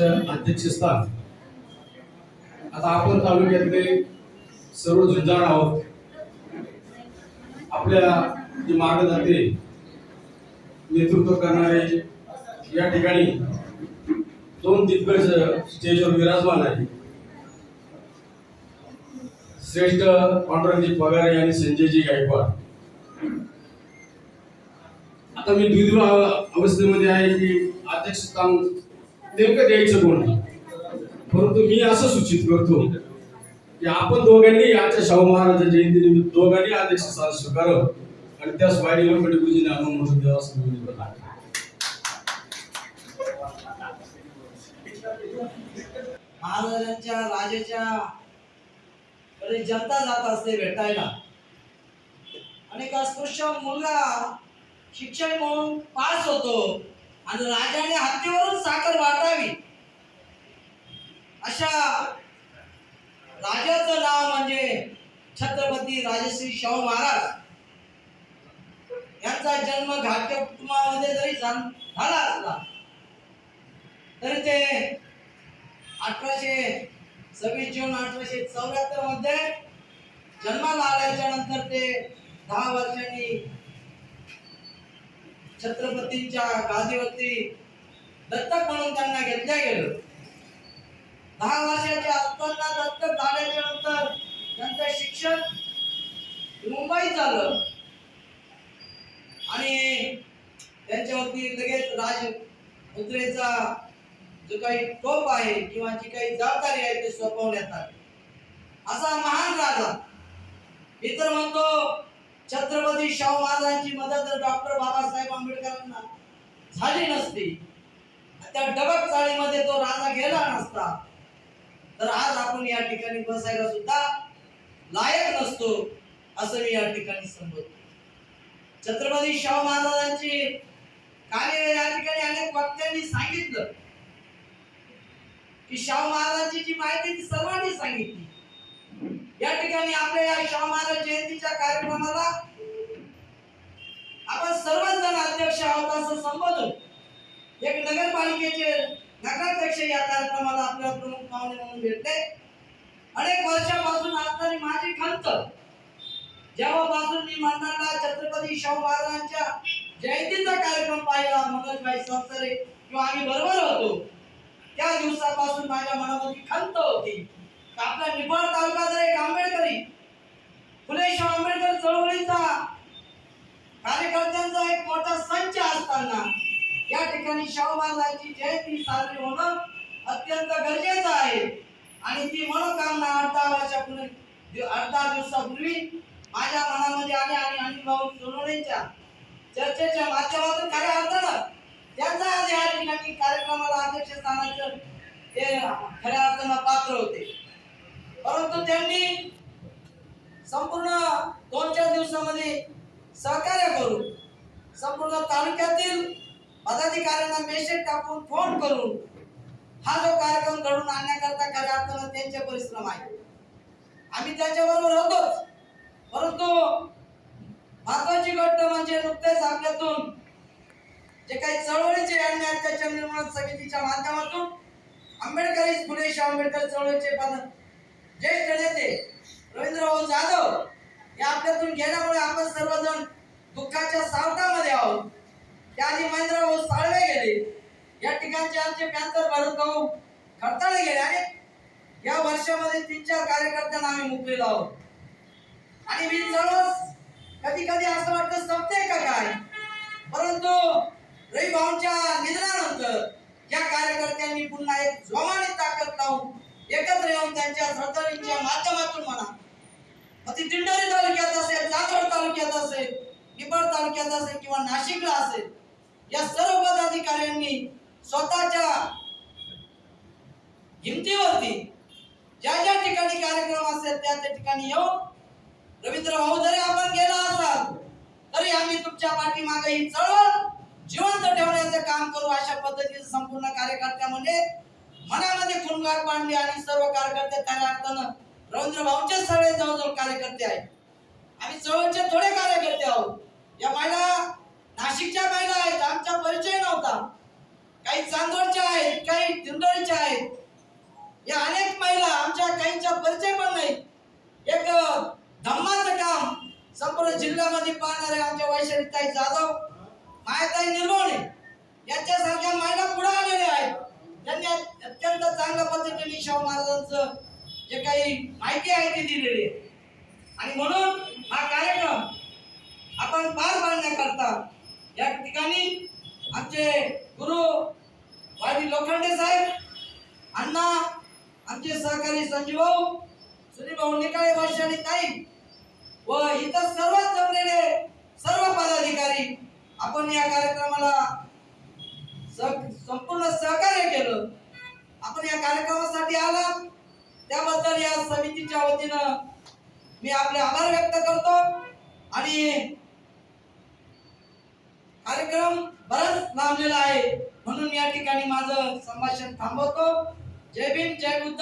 गावाच्या अध्यक्षस्थान आता आपण तालुक्यातले सर्व जुंजार आहोत. आपल्या जे मार्गदाते नेतृत्व करणारे या ठिकाणी दोन दिग्गज स्टेजवर विराजमान आहे श्रेष्ठ पांडुरंगजी पगारे आणि संजयजी गायकवाड. आता मी द्विध्रुव अवस्थेमध्ये आहे की अध्यक्षस्थान नेमकं द्यायचं कोणाला परंतु मी असं सूचित करतो की आपण दोघांनी आजच्या शाहू महाराज जयंतीनिमित्त दोघांनी अध्यक्षस्थान स्वीकारव आणि त्यास वाईट लोखंडी गुरुजीने अनुमोदन द्यावं असं मी विनंती महाराजांच्या राजाच्या कडे जनता जात असते भेटायला. आणि अस्पृश्य मुलगा शिक्षण म्हणून पास होतो. आणि राजाने हत्तीवरून साखर वाटावी. अशा राजाचं नाव म्हणजे छत्रपती राजश्री शाहू महाराज. यांचा जन्म घाटच्या कुटुंबामध्ये जरी झाला असला तरी ते अठराशे सव्वीस जून अठराशे चौऱ्याहत्तरमध्ये जन्माला आल्याच्यानंतर ते दहा वर्षांनी छत्रपतींच्या गादीवरती दत्तक म्हणून त्यांना घेतल्या गेलं. दहा वर्षाच्या असताना दत्तक झाल्याच्यानंतर त्यांचं शिक्षण मुंबईत झालं. आणि त्यांच्यावरती लगेच राज मुद्रेचा जो काही टोप आहे किंवा जी काही जबाबदारी आहे ते सोपवण्यात आली. असा महान राजा मी तर म्हणतो छत्रपती शाहू महाराजांची मदत डॉक्टर बाबासाहेब आंबेडकरांना झाली नसती. त्या डबक चाळीमध्ये तो राजा गेला नसता. तर आज आपण या ठिकाणी बसायला सुद्धा लायक नसतो असं मी या ठिकाणी संबोधतो. छत्रपती शाहू महाराजांची कार्य या ठिकाणी अनेक वक्त्यांनी सांगितलं. की शाहू महाराजांची जी माहिती ती सर्वांनी सांगितली. या ठिकाणी आपल्या या शाहू महाराज जयंतीच्या कार्यक्रमाला आपण सर्वच जण अध्यक्ष आहोत असं संबोधून एक नगरपालिकेचे नगराध्यक्ष या कार्यक्रमाला आपल्या प्रमुख पाहुणे म्हणून भेटले. अनेक वर्षापासून असणारी माझी खंत जेव्हापासून मी मंडळाला छत्रपती शाहू महाराजांच्या जयंतीचा कार्यक्रम पाहिला मनोजभाई संसारे किंवा आम्ही बरोबर होतो त्या दिवसापासून माझ्या मनामध्ये खंत होती. आपला निफाड तालुका जर एक आंबेडकरी फुले शाहू आंबेडकर चळवळीचा विद्यार्थ्यांचा एक मोठा संच असताना या ठिकाणी शाहू महाराजांची जयंती साजरी होणं अत्यंत गरजेचं आहे. आणि ती मनोकामना अर्धा वर्षापूर्वी अर्धा दिवसापूर्वी माझ्या मनामध्ये आली आणि अनिभाऊ सोनवणेच्या चर्चेच्या माध्यमातून खऱ्या अर्थानं त्यांचा आज या ठिकाणी कार्यक्रमाला अध्यक्षस्थानाचं ते खऱ्या अर्थानं पात्र होते. परंतु त्यांनी संपूर्ण दोन चार दिवसामध्ये सहकार्य करून संपूर्ण तालुक्यातील पदाधिकाऱ्यांना मेसेज टाकून फोन करून हा जो कार्यक्रम घडून आणण्याकरता खऱ्या अर्थानं त्यांचे परिश्रम आहे. आम्ही त्याच्याबरोबर होतोच. परंतु महत्वाची गोष्ट म्हणजे नुकतेच आपल्यातून जे काही चळवळीचे आणि त्याच्या निर्माण समितीच्या माध्यमातून आंबेडकरी फुले शाह आंबेडकर चळवळीचे पण ज्येष्ठ नेते रवींद्रभाऊ जाधव हे आपल्यातून गेल्यामुळे आपण सर्वजण दुःखाच्या सावटामध्ये आहोत. त्याआधी महेंद्रभाऊ साळवे गेले. या ठिकाणचे आमचे पॅन्थर भरत भाऊ खडताळे गेले. आणि या वर्षामध्ये तीन चार कार्यकर्त्यांना आम्ही मुकलेलो आहोत. आणि मी चळवळ कधी कधी असं वाटतं संपते का काय? परंतु रवी भाऊंच्या निधनानंतर या कार्यकर्त्यांनी पुन्हा एक जोमाने ताकद लावून एकत्र येऊन त्यांच्या श्रद्धांच्या माध्यमातून म्हणा मग ती दिंडोरी तालुक्यात असेल चांदवड तालुक्यात असेल निफाड तालुक्यात असेल किंवा नाशिकला असेल या सर्व पदाधिकाऱ्यांनी स्वतःच्या हिमतीवरती ज्या ज्या ठिकाणी कार्यक्रम असेल त्या त्या ठिकाणी येऊन रवींद्र भाऊ जरी आपण गेला असाल तरी आम्ही तुमच्या पाठीमागे ही चळवळ जिवंत ठेवण्याचं काम करू अशा पद्धतीने संपूर्ण कार्यकर्त्यामध्ये मनामध्ये खुनगार मांडली आणि सर्व कार्यकर्ते त्या अर्थानं रवींद्र भाऊंचे सगळे जवळजवळ कार्यकर्ते आहेत. आम्ही चळवळचे थोडे कार्यकर्ते आहोत. या महिला नाशिकच्या महिला आहेत आमचा परिचय नव्हता. काही चांदोडच्या आहेत काही दिंडोरीच्या या अनेक महिला आमच्या काहींचा परिचय पण नाही. एक धम्माचं काम संपूर्ण जिल्ह्यामध्ये पाहणारे आमच्या वैशालीताई जाधव मायाताई निर्मोणे यांच्यासारख्या महिला पुढे आलेल्या आहेत. त्यांनी अत्यंत चांगल्या पद्धतीने शाहू महाराजांचं जे काही माहिती आहे ती दिलेली आहे. आणि म्हणून हा कार्यक्रम आपण पार पाडण्याकरता या ठिकाणी आमचे गुरु वाडी लोखंडे साहेब अण्णा आमचे सहकारी संजीव सुनीभाऊ निकाळे भाऊ आणि ताई व इतर सर्व जमलेले सर्व पदाधिकारी आपण या कार्यक्रमाला सह- संपूर्ण सहकार्य केलं. आपण या कार्यक्रमासाठी आला. त्याबद्दल या समितीच्या वतीनं मी आपले आभार व्यक्त करतो. आणि कार्यक्रम बराच लांबलेला आहे. म्हणून या ठिकाणी माझं संभाषण थांबवतो. जय भीम जय बुद्ध.